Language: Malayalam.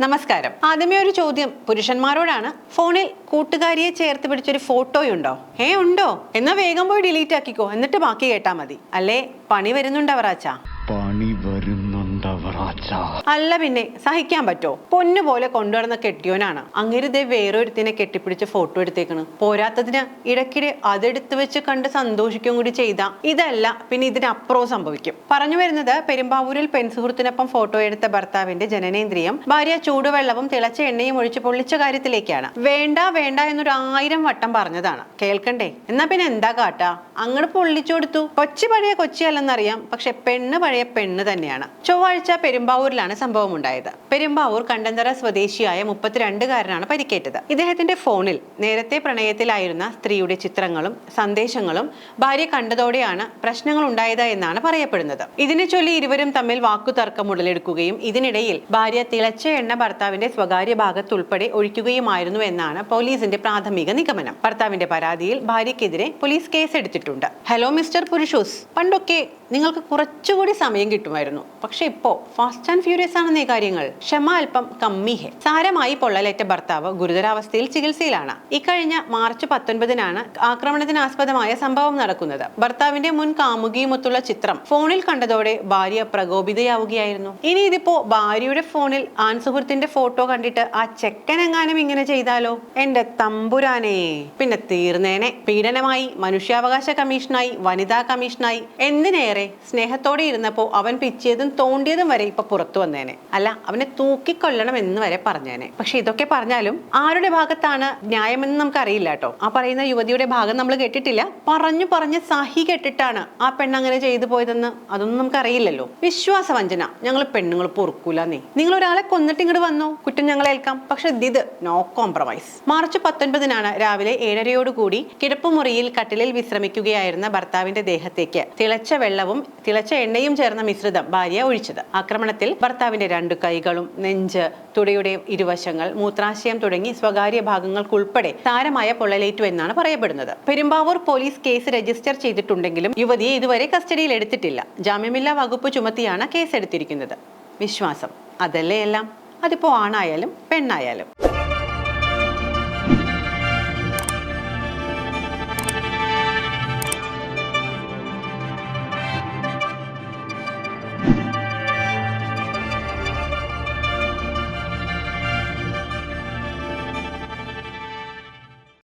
നമസ്കാരം. ആദ്യമേ ഒരു ചോദ്യം. പുരുഷന്മാരോടാണ് ഫോണിൽ കൂട്ടുകാരിയെ ചേർത്ത് പിടിച്ചൊരു ഫോട്ടോയുണ്ടോ? ഏ ഉണ്ടോ? എന്നാ വേഗം പോയി ഡിലീറ്റ് ആക്കിക്കോ. എന്നിട്ട് ബാക്കി കേട്ടാ മതി. അല്ലേ? പണി വരുന്നുണ്ടവറാച്ചാ പണി വരുന്നുണ്ടവറാച്ച അല്ല പിന്നെ സഹിക്കാൻ പറ്റോ? പൊന്നു പോലെ കൊണ്ടുവരുന്ന കെട്ടിയോനാണ്. അങ്ങരുതേ വേറൊരുത്തിനെ കെട്ടിപ്പിടിച്ച് ഫോട്ടോ എടുത്തേക്കണ്. പോരാത്തതിന് ഇടയ്ക്കിടെ അതെടുത്ത് വെച്ച് കണ്ട് സന്തോഷിക്കും കൂടി ചെയ്ത ഇതല്ല പിന്നെ ഇതിനപ്പുറവും സംഭവിക്കും. പറഞ്ഞു വരുന്നത് പെരുമ്പാവൂരിൽ പെൺസുഹൃത്തിനൊപ്പം ഫോട്ടോ എടുത്ത ഭർത്താവിന്റെ ജനനേന്ദ്രിയം ഭാര്യ ചൂടുവെള്ളവും തിളച്ച എണ്ണയും ഒഴിച്ച് പൊള്ളിച്ച കാര്യത്തിലേക്കാണ്. വേണ്ട വേണ്ട എന്നൊരു ആയിരം വട്ടം പറഞ്ഞതാണ്. കേൾക്കണ്ടേ? എന്നാ പിന്നെ എന്താ കാട്ടാ? അങ്ങോട്ട് പൊള്ളിച്ചു കൊടുത്തു കൊച്ചി പഴയ കൊച്ചിയല്ലെന്നറിയാം പക്ഷെ പെണ്ണ് പഴയ പെണ്ണ് തന്നെയാണ്. ചൊവ്വാഴ്ച പെരുമ്പാവൂരിലാണ് സംഭവം ഉണ്ടായത് പെരുമ്പാവൂർ കണ്ടന്തറ സ്വദേശിയായ മുപ്പത്തിരണ്ടുകാരനാണ് പരിക്കേറ്റത്. ഇദ്ദേഹത്തിന്റെ ഫോണിൽ നേരത്തെ പ്രണയത്തിലായിരുന്ന സ്ത്രീയുടെ ചിത്രങ്ങളും സന്ദേശങ്ങളും ഭാര്യ കണ്ടതോടെയാണ് പ്രശ്നങ്ങൾ ഉണ്ടായത് എന്നാണ് പറയപ്പെടുന്നത്. ഇതിനെ ചൊല്ലി ഇരുവരും തമ്മിൽ വാക്കുതർക്കം ഉടലെടുക്കുകയും ഇതിനിടയിൽ ഭാര്യ തിളച്ച എണ്ണ ഭർത്താവിന്റെ സ്വകാര്യ ഭാഗത്തുൾപ്പെടെ ഒഴിക്കുകയുമായിരുന്നു എന്നാണ് പോലീസിന്റെ പ്രാഥമിക നിഗമനം. ഭർത്താവിന്റെ പരാതിയിൽ ഭാര്യക്കെതിരെ പോലീസ് കേസ് എടുത്തിട്ടുണ്ട് ഹലോ മിസ്റ്റർ പുരുഷൂസ് പണ്ടൊക്കെ നിങ്ങൾക്ക് കുറച്ചുകൂടി സമയം കിട്ടുമായിരുന്നു. പക്ഷെ ഇപ്പോ ഫാസ്റ്റ് ആൻഡ് ഫ്യൂരിയസ് ആണെന്നേ കാര്യങ്ങൾ. ക്ഷമ അല്പം കമ്മിഹെ. സാരമായി പൊള്ളലേറ്റ ഭർത്താവ് ഗുരുതരാവസ്ഥയിൽ ചികിത്സയിലാണ്. ഇക്കഴിഞ്ഞ മാർച്ച് പത്തൊൻപതിനാണ് ആക്രമണത്തിന് ആസ്പദമായ സംഭവം നടക്കുന്നത്. ഭർത്താവിന്റെ മുൻ കാമുകിയുമൊത്തുള്ള ചിത്രം ഫോണിൽ കണ്ടതോടെ ഭാര്യ പ്രകോപിതയാവുകയായിരുന്നു. ഇനി ഇതിപ്പോ ഭാര്യയുടെ ഫോണിൽ ആൺ സുഹൃത്തിന്റെ ഫോട്ടോ കണ്ടിട്ട് ആ ചെക്കനെങ്ങാനും ഇങ്ങനെ ചെയ്താലോ? എന്റെ തമ്പുരാനെ. പിന്നെ തീർന്നേനെ. പീഡനമായി മനുഷ്യാവകാശ കമ്മീഷനായി വനിതാ കമ്മീഷനായി. എന്തിനേറെ? സ്നേഹത്തോടെ ഇരുന്നപ്പോ അവൻ പിച്ചിയതും തോണ്ടിയതും വരെ ഇപ്പൊ പുറത്തു വന്നേനെ. അല്ല അവനെ തൂക്കിക്കൊല്ലണം എന്ന് വരെ പറഞ്ഞേനെ. പക്ഷെ ഇതൊക്കെ പറഞ്ഞാലും ആരുടെ ഭാഗത്താണ് ന്യായമെന്ന് നമുക്ക് അറിയില്ല കേട്ടോ. ആ പറയുന്ന യുവതിയുടെ ഭാഗം നമ്മൾ കേട്ടിട്ടില്ല. പറഞ്ഞു പറഞ്ഞ് സഹി കെട്ടിട്ടാണ് ആ പെണ്ണ് അങ്ങനെ ചെയ്തു പോയതെന്ന് അതൊന്നും നമുക്ക് അറിയില്ലല്ലോ വിശ്വാസവഞ്ചന. ഞങ്ങൾ പെണ്ണുങ്ങൾ പൊറുക്കൂല നീ. നിങ്ങൾ ഒരാളെ കൊന്നിട്ട് ഇങ്ങോട്ട് വന്നു? കുറ്റം ഞങ്ങൾ ഏൽക്കാം. പക്ഷെ ഇത് നോ കോംപ്രമൈസ് മാർച്ച് പത്തൊൻപതിനാണ് രാവിലെ ഏഴരയോടുകൂടി കിടപ്പുമുറിയിൽ കട്ടിലിൽ വിശ്രമിക്കുകയായിരുന്ന ഭർത്താവിന്റെ ദേഹത്തേക്ക് തിളച്ച വെള്ളവും തിളച്ച എണ്ണയും ചേർന്ന മിശ്രിതം ഭാര്യ ഒഴിച്ചത്. ആക്രമണത്തിൽ ഭർത്താവിന്റെ രണ്ട് കൈകളും നെഞ്ച് തുടയുടെ ഇരുവശങ്ങൾ മൂത്രാശയം തുടങ്ങി സ്വകാര്യ ഭാഗങ്ങൾക്കുൾപ്പെടെ സാരമായ പൊള്ളലേറ്റു എന്നാണ് പറയപ്പെടുന്നത്. പെരുമ്പാവൂർ പോലീസ് കേസ് രജിസ്റ്റർ ചെയ്തിട്ടുണ്ടെങ്കിലും യുവതിയെ ഇതുവരെ കസ്റ്റഡിയിൽ എടുത്തിട്ടില്ല. ജാമ്യമില്ലാ വകുപ്പ് ചുമത്തിയാണ് കേസെടുത്തിരിക്കുന്നത്. വിശ്വാസം. അതല്ലേ എല്ലാം? അതിപ്പോ ആണായാലും പെണ്ണായാലും.